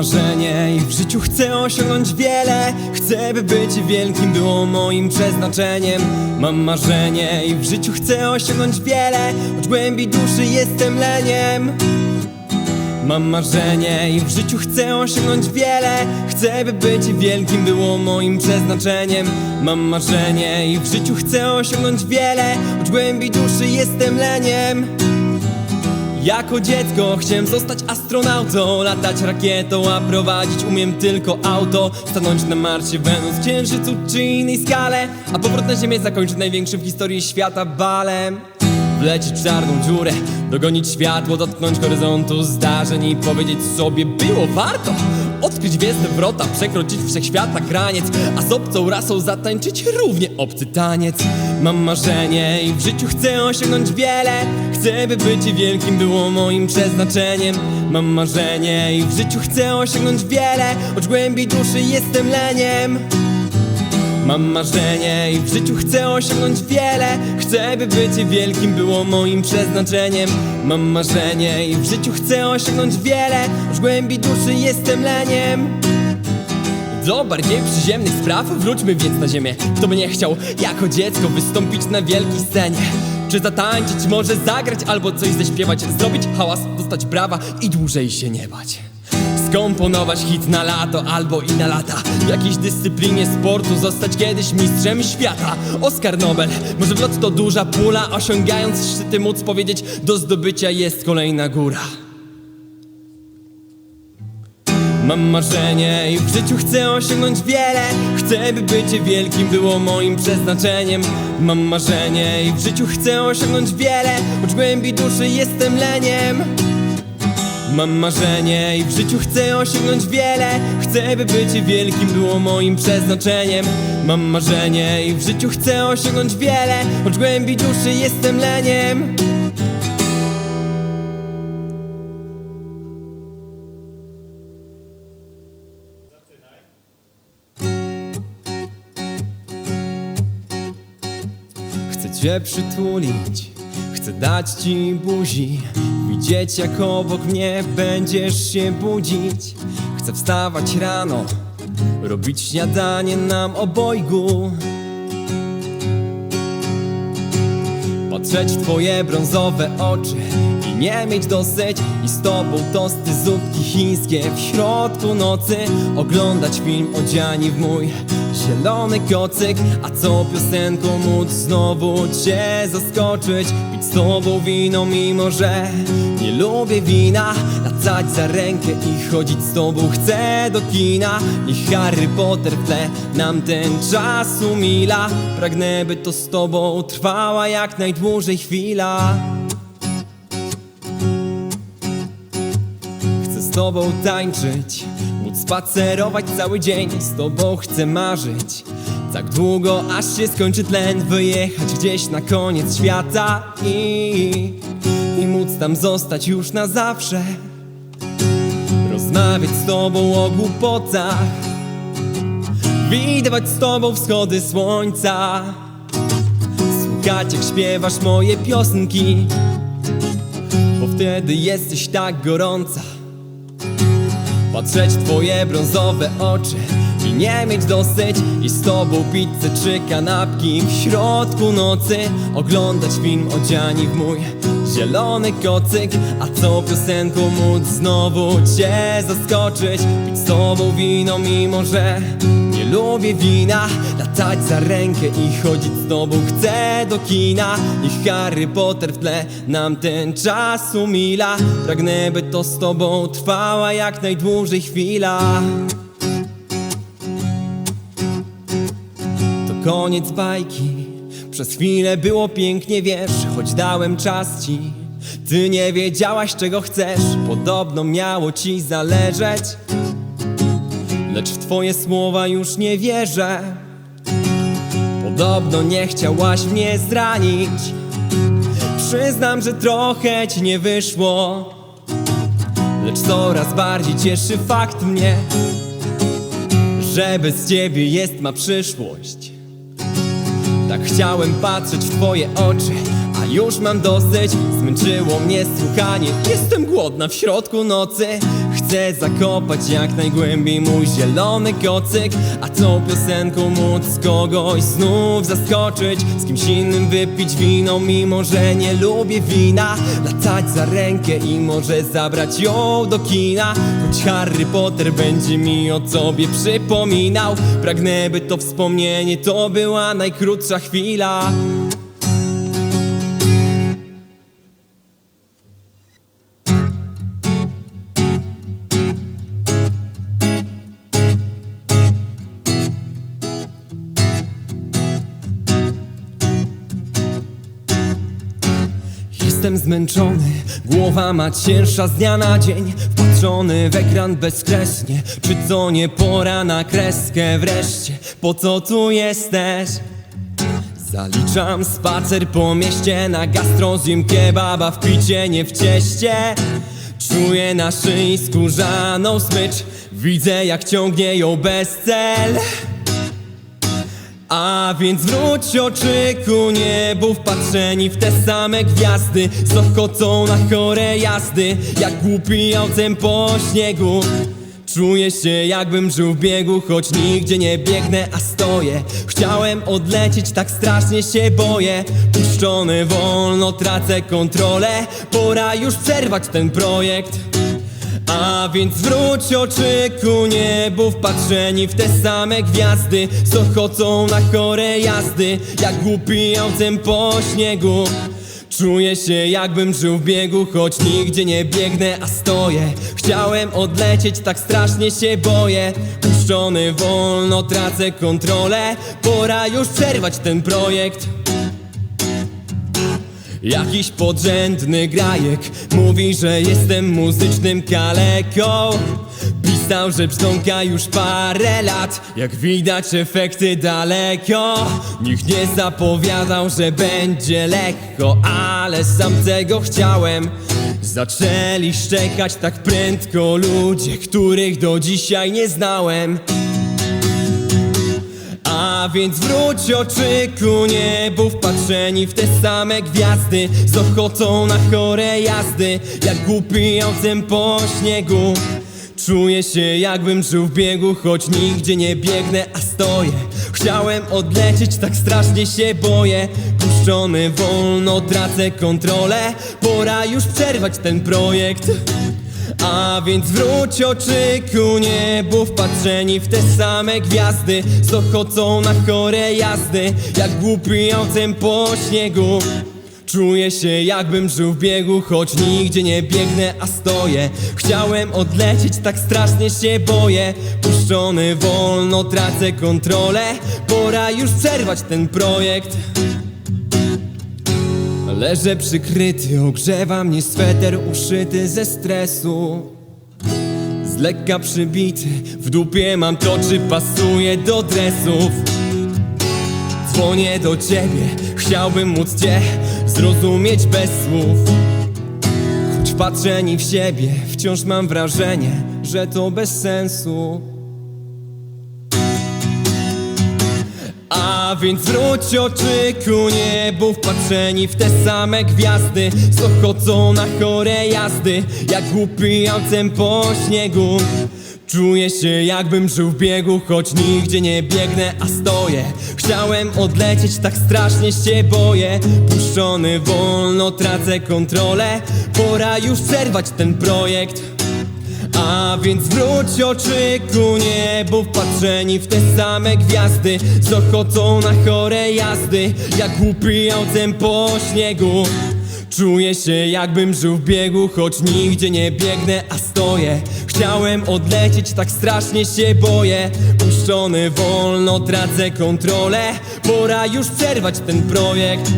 Marzenie i w życiu chcę osiągnąć wiele. Chcę by być wielkim było moim przeznaczeniem. Mam marzenie i w życiu chcę osiągnąć wiele. Choć głębi duszy jestem leniem. Mam marzenie i w życiu chcę osiągnąć wiele. Chcę by być wielkim było moim przeznaczeniem. Mam marzenie i w życiu chcę osiągnąć wiele. Choć głębi duszy jestem leniem jako dziecko chciałem zostać astronautą Latać rakietą, a prowadzić umiem tylko auto. Stanąć na Marsie, Wenus, Księżycu czy innej skale A powrót na Ziemię zakończyć największym w historii świata balem Wlecieć czarną dziurę, dogonić światło, dotknąć horyzontu zdarzeń I powiedzieć sobie, było warto Odkryć gwiezdne wrota, przekroczyć wszechświata graniec A z obcą rasą zatańczyć równie obcy taniec. Mam marzenie i w życiu chcę osiągnąć wiele Chcę by być wielkim było moim przeznaczeniem. Mam marzenie i w życiu chcę osiągnąć wiele Choć głębi duszy jestem leniem Mam marzenie i w życiu chcę osiągnąć wiele. Chcę by być wielkim było moim przeznaczeniem. Mam marzenie i w życiu chcę osiągnąć wiele. Choć głębi duszy jestem leniem. Do bardziej przyziemnych spraw wróćmy więc na ziemię. Kto by nie chciał jako dziecko wystąpić na wielkiej scenie? Czy zatańczyć, może zagrać albo coś zaśpiewać Zrobić hałas, dostać brawa i dłużej się nie bać Skomponować hit na lato albo i na lata. W jakiejś dyscyplinie sportu zostać kiedyś mistrzem świata. Oskar Nobel, może w lot to duża pula Osiągając szczyty móc powiedzieć Do zdobycia jest kolejna góra. Mam marzenie i w życiu chcę osiągnąć wiele. Chcę by być wielkim było moim przeznaczeniem. Mam marzenie i w życiu chcę osiągnąć wiele Choć głębi duszy jestem leniem Mam marzenie i w życiu chcę osiągnąć wiele. Chcę by być wielkim było moim przeznaczeniem. Mam marzenie i w życiu chcę osiągnąć wiele Choć głębi duszy jestem leniem. Chcę cię przytulić, chcę dać ci buzi Widzieć jak obok mnie będziesz się budzić. Chcę wstawać rano, robić śniadanie nam obojgu. Patrzeć w twoje brązowe oczy i nie mieć dosyć. I z tobą tosty, zupki chińskie w środku nocy. Oglądać film odziani w mój zielony kocyk A co piosenką móc znowu cię zaskoczyć? Pić z tobą wino mimo, że nie lubię wina. Latać za rękę i chodzić z tobą chcę do kina. Niech Harry Potter w tle nam ten czas umila. Pragnę by to z tobą trwała jak najdłużej chwila. Chcę z tobą tańczyć, móc spacerować cały dzień. Z tobą chcę marzyć. Tak długo, aż się skończy tlen. Wyjechać gdzieś na koniec świata i, i móc tam zostać już na zawsze. Rozmawiać z tobą o głupotach. Widywać z tobą wschody słońca. Słuchać jak śpiewasz moje piosenki. Bo wtedy jesteś tak gorąca Patrzeć twoje brązowe oczy I nie mieć dosyć. I z tobą pizzę czy kanapki W środku nocy. Oglądać film odziani w mój Zielony kocyk. A co piosenką móc znowu cię zaskoczyć? Pić z tobą wino mimo, że lubię wina Latać za rękę i chodzić z tobą chcę do kina. Niech Harry Potter w tle nam ten czas umila. Pragnę by to z tobą trwała jak najdłużej chwila. To koniec bajki. Przez chwilę było pięknie, wiesz Choć dałem czas ci. Ty nie wiedziałaś czego chcesz. Podobno miało ci zależeć Lecz w twoje słowa już nie wierzę. Podobno nie chciałaś mnie zranić. Przyznam, że trochę ci nie wyszło. Lecz coraz bardziej cieszy fakt mnie Że bez ciebie jest ma przyszłość. Tak chciałem patrzeć w twoje oczy już mam dosyć. Zmęczyło mnie słuchanie. Jestem głodna w środku nocy. Chcę zakopać jak najgłębiej mój zielony kocyk. A tą piosenką móc kogoś znów zaskoczyć? Z kimś innym wypić wino, mimo że nie lubię wina. Latać za rękę i może zabrać ją do kina. Choć Harry Potter będzie mi o tobie przypominał. Pragnę by to wspomnienie to była najkrótsza chwila Jestem zmęczony, głowa ma cięższa z dnia na dzień Wpatrzony w ekran bezkresnie Czy to nie pora na kreskę wreszcie? Po co tu jesteś? Zaliczam spacer po mieście Na gastro zjem kebaba w picie, nie w cieście Czuję na szyi skórzaną smycz Widzę jak ciągnie ją bez cel a więc wróć oczy ku niebu Wpatrzeni w te same gwiazdy. Zochocą na chore jazdy Jak głupi autem po śniegu. Czuję się jakbym żył w biegu Choć nigdzie nie biegnę, a stoję. Chciałem odlecieć, tak strasznie się boję. Puszczony wolno, tracę kontrolę Pora już przerwać ten projekt a więc wróć oczy ku niebu Wpatrzeni w te same gwiazdy Zochocą na chore jazdy. Jak głupi autem po śniegu Czuję się jakbym żył w biegu Choć nigdzie nie biegnę, a stoję. Chciałem odlecieć, tak strasznie się boję. Puszczony wolno, tracę kontrolę Pora już przerwać ten projekt Jakiś podrzędny grajek Mówi, że jestem muzycznym kaleką. Pisał, że brzdąka już parę lat. Jak widać efekty daleko. Nikt nie zapowiadał, że będzie lekko Ale sam tego chciałem. Zaczęli szczekać tak prędko ludzie Których do dzisiaj nie znałem a więc wróć oczy ku niebu Wpatrzeni w te same gwiazdy. Z ochotą na chore jazdy Jak głupi autem po śniegu. Czuję się jakbym żył w biegu Choć nigdzie nie biegnę, a stoję. Chciałem odlecieć, tak strasznie się boję. Puszczony wolno, tracę kontrolę. Pora już przerwać ten projekt a więc wróć oczy ku niebu Wpatrzeni w te same gwiazdy Zochocą na chore jazdy Jak głupi autem po śniegu. Czuję się jakbym żył w biegu Choć nigdzie nie biegnę, a stoję. Chciałem odlecieć, tak strasznie się boję. Puszczony wolno, tracę kontrolę Pora już przerwać ten projekt Leżę przykryty, ogrzewa mnie sweter uszyty ze stresu. Z lekka przybity, w dupie mam to czy pasuje do dresów. Dzwonię do ciebie, chciałbym móc cię zrozumieć bez słów. Choć patrzeni w siebie, wciąż mam wrażenie, że to bez sensu A więc wróć oczy ku niebu Wpatrzeni w te same gwiazdy Z ochocą na chore jazdy Jak głupi autem po śniegu. Czuję się jakbym żył w biegu Choć nigdzie nie biegnę, a stoję. Chciałem odlecieć, tak strasznie się boję. Puszczony wolno, tracę kontrolę. Pora już przerwać ten projekt a więc wróć oczy ku niebu Wpatrzeni w te same gwiazdy Z ochotą na chore jazdy Jak głupi autem po śniegu. Czuję się jakbym żył w biegu Choć nigdzie nie biegnę, a stoję. Chciałem odlecieć, tak strasznie się boję. Puszczony wolno, tracę kontrolę Pora już przerwać ten projekt